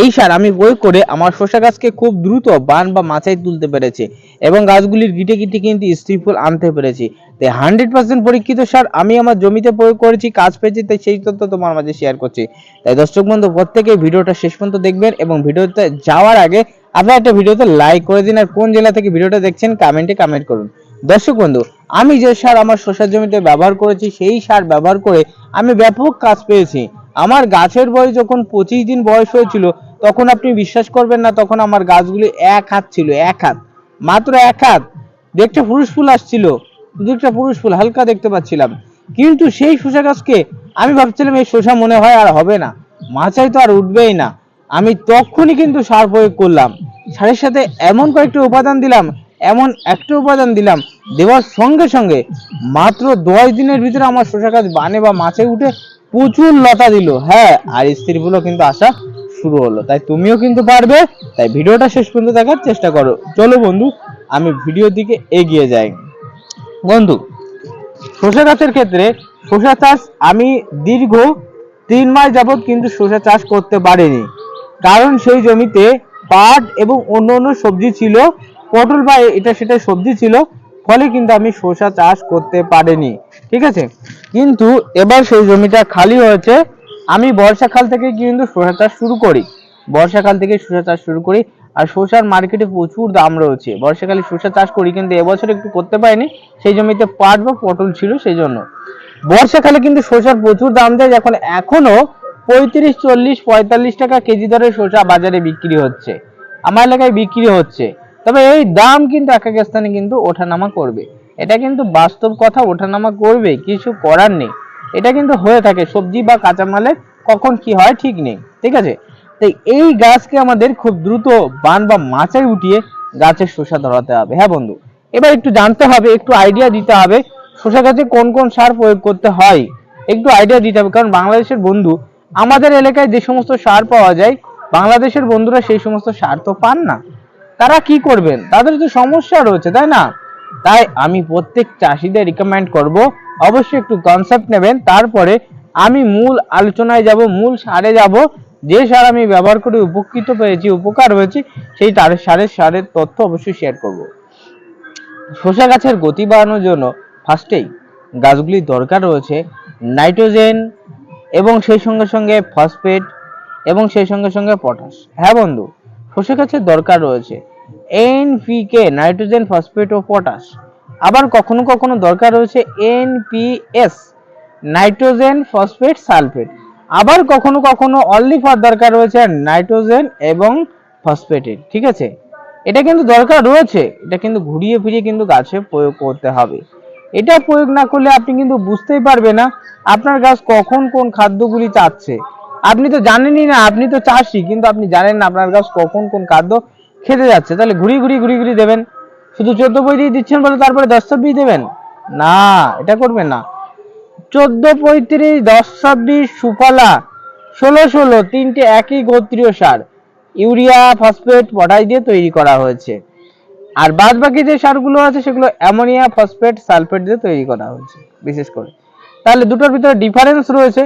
এই সার আমি প্রয়োগ করে আমার শসা গাছকে খুব দ্রুত বান বা মাচায় তুলতে পেরেছি এবং গাছগুলির গিটে গিটে কিন্তু স্ত্রী ফুল আনতে পেরেছি। তাই হান্ড্রেড পার্সেন্ট পরীক্ষিত সার আমি আমার জমিতে প্রয়োগ করেছি, কাজ পেয়েছি, তাই সেই তথ্য তোমার মাঝে শেয়ার করছি। তাই দর্শক বন্ধু, প্রত্যেকে ভিডিওটা শেষ পর্যন্ত দেখবেন এবং ভিডিওতে যাওয়ার আগে আপনারা একটা ভিডিওতে লাইক করে দিন আর কোন জেলা থেকে ভিডিওটা দেখছেন কমেন্টে কমেন্ট করুন। দর্শক বন্ধু, আমি যে সার আমার শসার জমিতে ব্যবহার করেছি, সেই সার ব্যবহার করে আমি ব্যাপক কাজ পেয়েছি। আমার গাছের বয়স যখন পঁচিশ দিন বয়স হয়েছিল, তখন আপনি বিশ্বাস করবেন না, তখন আমার গাছগুলি এক হাত ছিল, এক হাত। মাত্র এক হাত। দেখতে পুরুষ ফুল আসছিল, দু একটা পুরুষ ফুল হালকা দেখতে পাচ্ছিলাম। কিন্তু সেই শসা গাছকে আমি ভাবছিলাম, এই শসা মনে হয় আর হবে না। মাচায় তো আর উঠবেই না। আমি তখনই কিন্তু সার প্রয়োগ করলাম। সারের সাথে এমন কয়েকটা উপাদান দিলাম, এমন একটা উপাদান দিলাম, দেওয়ার সঙ্গে সঙ্গে মাত্র দশ দিনের ভিতরে আমার শসা গাছ বানে বা মাছে উঠে প্রচুর লতা দিল। হ্যাঁ আর স্ত্রী ফুলও কিন্তু আসা শুরু হলো। তাই তুমিও কিন্তু পারবে। তাই ভিডিওটা শেষ পর্যন্ত দেখার চেষ্টা করো। চলো বন্ধু, আমি ভিডিওর দিকে এগিয়ে যাই। বন্ধু শসা গাছের ক্ষেত্রে শসা চাষ আমি দীর্ঘ তিন মাস যাবৎ কিন্তু শসা চাষ করতে পারিনি। কারণ সেই জমিতে পাট এবং অন্য অন্য সবজি ছিল, পটল বা এটা সেটা সবজি ছিল ফলে কিন্তু আমি শসা চাষ করতে পারিনি, ঠিক আছে? কিন্তু এবার সেই জমিটা খালি হয়েছে, আমি বর্ষাকাল থেকে কিন্তু শসা চাষ শুরু করি। বর্ষাকাল থেকে শসা চাষ শুরু করি, আর শসার মার্কেটে প্রচুর দাম রয়েছে। বর্ষাকালে শসা চাষ করি কিন্তু এবছর একটু করতে পারিনি, সেই জমিতে পাট বা পটল ছিল সেই জন্য বর্ষাকালে কিন্তু শসার প্রচুর দাম দেয়, এখন এখনও পঁয়ত্রিশ, চল্লিশ, পঁয়তাল্লিশ টাকা কেজি দরে শসা বাজারে বিক্রি হচ্ছে। আমার এলাকায় বিক্রি হচ্ছে। তবে এই দাম কিন্তু এক এক স্থানে কিন্তু ওঠানামা করবে। এটা কিন্তু বাস্তব কথা, ওঠানামা করবে, কিছু করার নেই। এটা কিন্তু হয়ে থাকে, সবজি বা কাঁচামালের কখন কি হয় ঠিক নেই, ঠিক আছে? তাই এই গাছকে আমাদের খুব দ্রুত বান বা মাচায় উঠিয়ে গাছের শসা ধরাতে হবে। হ্যাঁ বন্ধু? এবার একটু জানতে হবে, একটু আইডিয়া দিতে হবে, শসা গাছে কোন কোন সার প্রয়োগ করতে হয়? একটু আইডিয়া দিতে হবে, কারণ বাংলাদেশের বন্ধু, আমাদের এলাকায় যে সমস্ত সার পাওয়া যায়, বাংলাদেশের বন্ধুরা সেই সমস্ত সার তো পান না। তারা কি করবেন? তাদের তো সমস্যা রয়েছে, তাই না? তাই আমি প্রত্যেক চাষিদের রিকমেন্ড করব, অবশ্যই একটু কনসেপ্ট নেবেন, তারপরে আমি মূল আলোচনায় যাব, মূল সারে যাব, যে সার আমি ব্যবহার করে উপকৃত পেয়েছি, উপকার হয়েছি, সেই তার সারের সারের তথ্য অবশ্যই শেয়ার করব। শসা গাছের গতি বাড়ানোর জন্য ফার্স্টেই গাছগুলির দরকার রয়েছে নাইট্রোজেন এবং সেই সঙ্গে সঙ্গে ফসফেট এবং সেই সঙ্গে সঙ্গে পটাশ হ্যাঁ বন্ধু? শসা গাছের দরকার রয়েছে। এনপিকে নাইট্রোজেন ফসফেট ও পটাশ আবার কখনো কখনো দরকার রয়েছে এনপিএস নাইট্রোজেন ফসফেট সালফেট আবার কখনো কখনো অনলি ফর দরকার রয়েছে নাইট্রোজেন এবং ফসফেটের ঠিক আছে? এটা কিন্তু দরকার রয়েছে, এটা কিন্তু ঘুরিয়ে ফিরিয়ে কিন্তু গাছে প্রয়োগ করতে হবে। এটা প্রয়োগ না করলে আপনি কিন্তু বুঝতেই পারবে না আপনার গাছ কখন কোন খাদ্যগুলি চাচ্ছে। আপনি তো জানেনই না, আপনি তো চাষি, কিন্তু আপনি জানেন না আপনার গাছ কখন কোন খাদ্য খেতে যাচ্ছে। তাহলে ঘুরিয়ে ঘুরিয়ে ঘুরিয়ে ঘুরিয়ে দেবেন। শুধু চোদ্দ বই দিয়ে দিচ্ছেন বলে তারপরে দশ ছাব্বিশ দেবেন? না, এটা করবেন না। চোদ্দ পঁয়ত্রিশ, দশ ছাব্বিশ, সুফলা, ষোলো ষোলো, তিনটে একই গোত্রীয় সার, ইউরিয়া, ফসফেট, পটাশ দিয়ে তৈরি করা হয়েছে। আর বাদ বাকি যে সারগুলো আছে সেগুলো অ্যামোনিয়া, ফসফেট, সালফেট দিয়ে তৈরি করা হয়েছে, বিশেষ করে। তাহলে দুটোর ভিতরে ডিফারেন্স রয়েছে।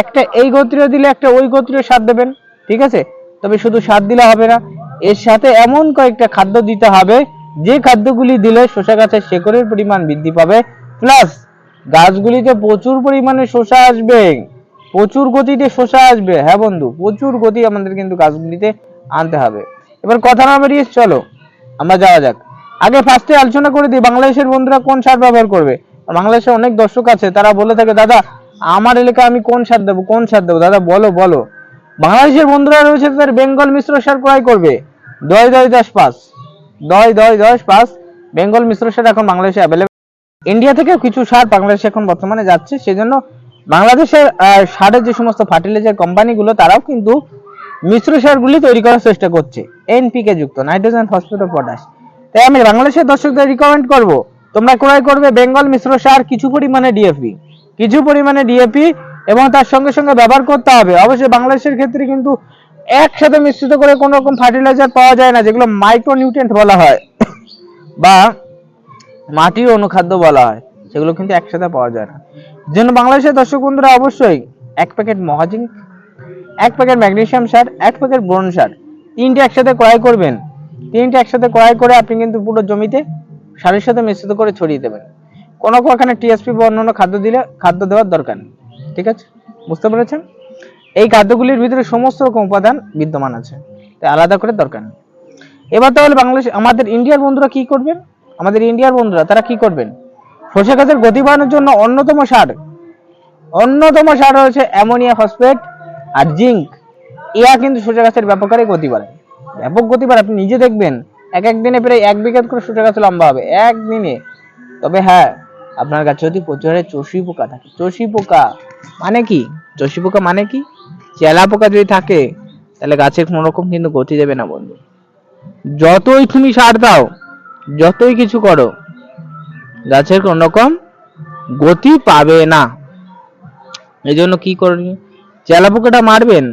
একটা, এই গোত্রীয় দিলে একটা ওই গোত্রীয় সার দেবেন, ঠিক আছে? তবে শুধু সার দিলে হবে না, এর সাথে এমন কয়েকটা খাদ্য দিতে হবে, যে খাদ্যগুলি দিলে শসা গাছের শেকড়ের পরিমাণ বৃদ্ধি পাবে প্লাস গাছগুলিতে প্রচুর পরিমাণে শসা আসবে, প্রচুর গতিতে শসা আসবে হ্যাঁ বন্ধু? প্রচুর গতি আমাদের কিন্তু গাছগুলিতে আনতে হবে। এবার কথা না বেরিয়ে চলো, আমরা যাওয়া যাক। আগে ফার্স্টে আলোচনা করে দিই, বাংলাদেশের বন্ধুরা কোন সার ব্যবহার করবে? বাংলাদেশে অনেক দর্শক আছে, তারা বলে থাকে, দাদা আমার এলাকায় আমি কোন সার দেবো, কোন সার দেবো? দাদা, বলো বলো। বাংলাদেশের বন্ধুরা রয়েছে তাদের বেঙ্গল মিশ্র সার ক্রয় করবে। দয় দয় দশ পাঁচ। দয় দয় দশ পাঁচ। বেঙ্গল মিশ্র সার এখন বাংলাদেশে অ্যাভেলেবল ইন্ডিয়া থেকেও কিছু সার বাংলাদেশে এখন বর্তমানে যাচ্ছে। সেজন্য বাংলাদেশের সারের যে সমস্ত ফার্টিলাইজার কোম্পানিগুলো তারাও কিন্তু মিশ্র সারগুলি তৈরি করার চেষ্টা করছে। এনপিকে যুক্ত নাইট্রোজেন ফসফেট পটাশ তাই আমি বাংলাদেশের দর্শকদের রিকমেন্ড করব, তোমরা ক্রয় করবে বেঙ্গল মিশ্র সার, কিছু পরিমাণে ডিএপি কিছু পরিমাণে ডিএপি এবং তার সঙ্গে সঙ্গে ব্যবহার করতে হবে। অবশ্যই বাংলাদেশের ক্ষেত্রে কিন্তু একসাথে মিশ্রিত করে কোনো রকম ফার্টিলাইজার পাওয়া যায় না, যেগুলো মাইক্রোনিউট্রিয়েন্ট বলা হয় বা মাটির অনুখাদ্য বলা হয়, সেগুলো কিন্তু একসাথে পাওয়া যায় না। জন্য বাংলাদেশের দর্শক বন্ধুরা, অবশ্যই এক প্যাকেট মহাজিং, এক প্যাকেট ম্যাগনেশিয়াম সার, এক প্যাকেট বোরন সার, তিনটে একসাথে ক্রয় করবেন। তিনটে একসাথে ক্রয় করে আপনি কিন্তু পুরো জমিতে সারের সাথে মিশ্রিত করে ছড়িয়ে দেবেন। কোনো ওখানে টিএসপি বা অন্যান্য খাদ্য দিলে খাদ্য দেওয়ার দরকার ঠিক আছে? বুঝতে পেরেছেন? এই খাদ্যগুলির ভিতরে সমস্ত রকম উপাদান বিদ্যমান আছে। তাই আলাদা করে দরকার নেই। এবার তাহলে বাংলাদেশ আমাদের ইন্ডিয়ার বন্ধুরা কি করবেন? আমাদের ইন্ডিয়ার বন্ধুরা তারা কি করবেন? সরষে গাছের গতি বাড়ানোর জন্য অন্যতম সার অন্যতম সার হচ্ছে অ্যামোনিয়া ফসফেট আর জিঙ্ক। ইয়া কিন্তু সরষে গাছের ব্যাপক হারে গতি বাড়ায় ব্যাপক গতি আপনি নিজে দেখবেন, এক এক দিনে প্রায় এক বিঘাত করে সরষে গাছ লম্বা হবে। একদিনে তবে হ্যাঁ আপনার গাছে যদি প্রচুর চষি পোকা থাকে। চষি পোকা মানে কি? চষি পোকা মানে কি? চেলা পোকা যদি থাকে, তাহলে গাছের কোনো রকম কিন্তু গতি দেবে না বন্ধু। যতই তুমি সার দাও, যতই কিছু করো, গাছের কোনো রকম গতি পাবে না। এই জন্য কি করবেন চেলা পোকাটা মারবেন।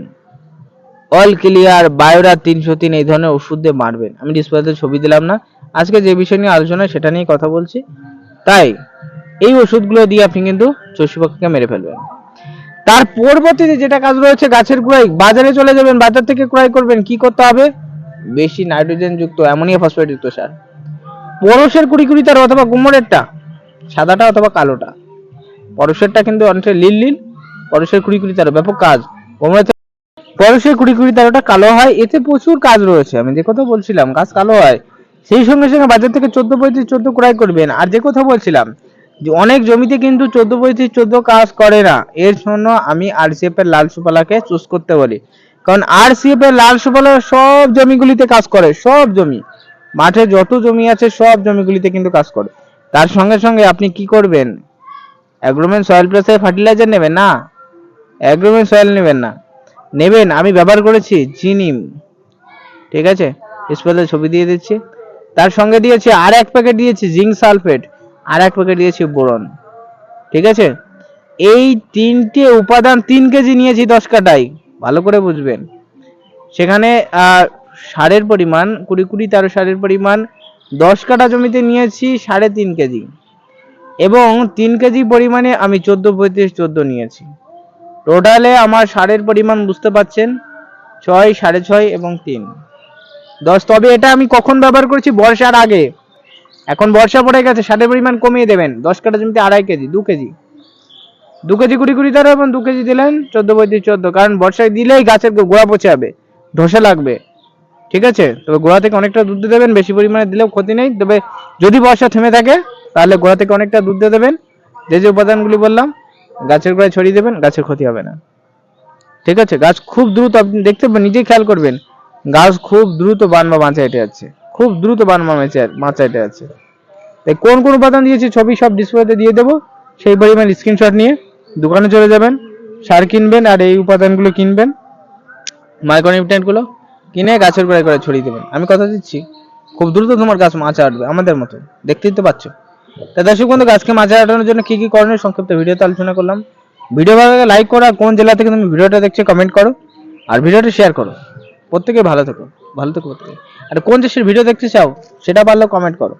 অল ক্লিয়ার বায়োরা তিনশো তিন, এই ধরনের ওষুধ দিয়ে মারবেন। আমি ডিসপ্লেতে ছবি দিলাম না। আজকে যে বিষয় নিয়ে আলোচনা সেটা নিয়ে কথা বলছি। তাই এই ওষুধগুলো দিয়ে আপনি কিন্তু চষি পোকাকে মেরে ফেলবেন। তার পরবর্তীতে যেটা কাজ রয়েছে, গাছের গোড়ায় বাজারে চলে যাবেন, বাজার থেকে ক্রয় করবেন, কি করতে হবে? বেশি নাইট্রোজেন যুক্ত অ্যামোনিয়া ফসফেট যুক্ত সার। পরশের কুড়ি কুড়ি তার অথবা গুমরেরটা, সাদাটা অথবা কালোটা। পরশেরটা কিন্তু অনেকটা লীল লীল, পরশের কুড়ি কুড়ি তার ব্যাপক কাজ। গুমরের পরশের কুড়ি কুড়ি তারটা কালো হয়, এতে প্রচুর কাজ রয়েছে। আমি যে কথা বলছিলাম, গাছ কালো হয়, সেই সঙ্গে সঙ্গে বাজার থেকে চোদ্দ পঁয়ত্রিশ চোদ্দ ক্রয় করবেন। আর যে কথা বলছিলাম অনেক জমিতে কিন্তু চোদ্দ পঁয়ত্রিশ চোদ্দ কাজ করে না। এর জন্য আমি আরসিএফ এর লাল সুপালাকে চুজ করতে বলি। কারণ আরসিএফ এর লাল সুপালা সব জমিগুলিতে কাজ করে, সব জমি। মাঠে যত জমি আছে, সব জমিগুলিতে কিন্তু কাজ করে। তার সঙ্গে সঙ্গে আপনি কি করবেন? অ্যাগ্রোমেন্ট সয়েল প্রেসার ফার্টিলাইজার নেবেন না? অ্যাগ্রোমেন্ট সয়েল নেবেন না। নেবেন, আমি ব্যবহার করেছি জিনিম ঠিক আছে? স্পেলে ছবি দিয়ে দিচ্ছি। তার সঙ্গে দিয়েছি, আর এক প্যাকেট দিয়েছি জিঙ্ক সালফেট আর এক প্যাকেট দিয়েছি বোরন। ঠিক আছে? এই তিনটে উপাদান তিন কেজি নিয়েছি দশ কাটাই ভালো করে বুঝবেন। সেখানে সারের পরিমাণ, কুড়ি কুড়ি তেরো সারের পরিমাণ, দশ কাটা জমিতে নিয়েছি সাড়ে তিন কেজি। এবং তিন কেজি পরিমাণে আমি চোদ্দ পঁয়ত্রিশ চোদ্দ নিয়েছি। টোটালে আমার সারের পরিমাণ বুঝতে পাচ্ছেন? ছয়, সাড়ে ছয় এবং তিন। দশ, তবে এটা আমি কখন ব্যবহার করেছি? বর্ষার আগে। এখন বর্ষা পড়ে গেছে, সারের পরিমাণ কমিয়ে দেবেন। দশ কাটা জমিতে আড়াই কেজি, দু কেজি। দু কেজি কুড়ি কুড়ি তারা এবং দু কেজি দিলেন চোদ্দ পঁয়ত্রিশ চোদ্দ। কারণ বর্ষায় দিলেই গাছের গোড়া পচে যাবে, ধসে লাগবে। ঠিক আছে? তবে গোড়া থেকে অনেকটা দুধ দিয়ে দেবেন, বেশি পরিমাণে দিলেও ক্ষতি নেই। তবে যদি বর্ষা থেমে থাকে, তাহলে গোড়া থেকে অনেকটা দুধ দিয়ে দেবেন। যে যে উপাদানগুলি বললাম, গাছের গোড়ায় ছড়িয়ে দেবেন, গাছের ক্ষতি হবে না। ঠিক আছে? গাছ খুব দ্রুত, আপনি দেখতে, নিজেই খেয়াল করবেন, গাছ খুব দ্রুত বান বা মাচা হেঁটে যাচ্ছে। খুব দ্রুত বান বা মাচা মাচা হেঁটে যাচ্ছে তাই কোন কোন উপাদান দিয়েছি ছবি সব ডিসপ্লেতে দিয়ে দেবো। সেই পরিমাণ স্ক্রিনশট নিয়ে দোকানে চলে যাবেন, সার কিনবেন আর এই উপাদানগুলো কিনবেন। মাইক্রোনিউট্রিয়েন্টগুলো কিনে গাছের গোড়ায় করে ছড়িয়ে দেবেন। আমি কথা দিচ্ছি, খুব দ্রুত তোমার গাছ মাচা আটবে আমাদের মতো। দেখতেই তো পাচ্ছ। তা দর্শক বন্ধু, গাছকে মাচা আটানোর জন্য কি কি করণীয় সংক্ষিপ্ত ভিডিওতে আলোচনা করলাম। ভিডিও ভালো লাইক করো কোন জেলা থেকে তুমি ভিডিওটা দেখছ কমেন্ট করো। আর ভিডিওটা শেয়ার করো। প্রত্যেকে ভালো থেকো। ভালো থেকো। আর কোন দেশের ভিডিও দেখতে চাও সেটা পারলেও কমেন্ট করো।